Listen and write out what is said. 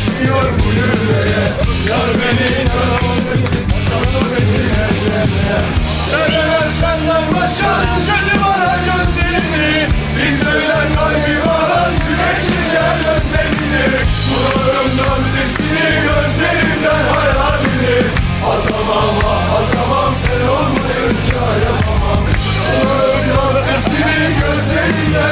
geçmiyor bu yüreğe. Yar beni yaralı, sarıl beni her yerine Sever senden başka gözü bana gözlerini. Bir söyler kalbi bana yürek çeker gözlerini. Kulağımdan sesini gözlerimden hayalini. Atamam ah atamam sen olmayınca yapamam. Kulağımdan sesini gözlerimden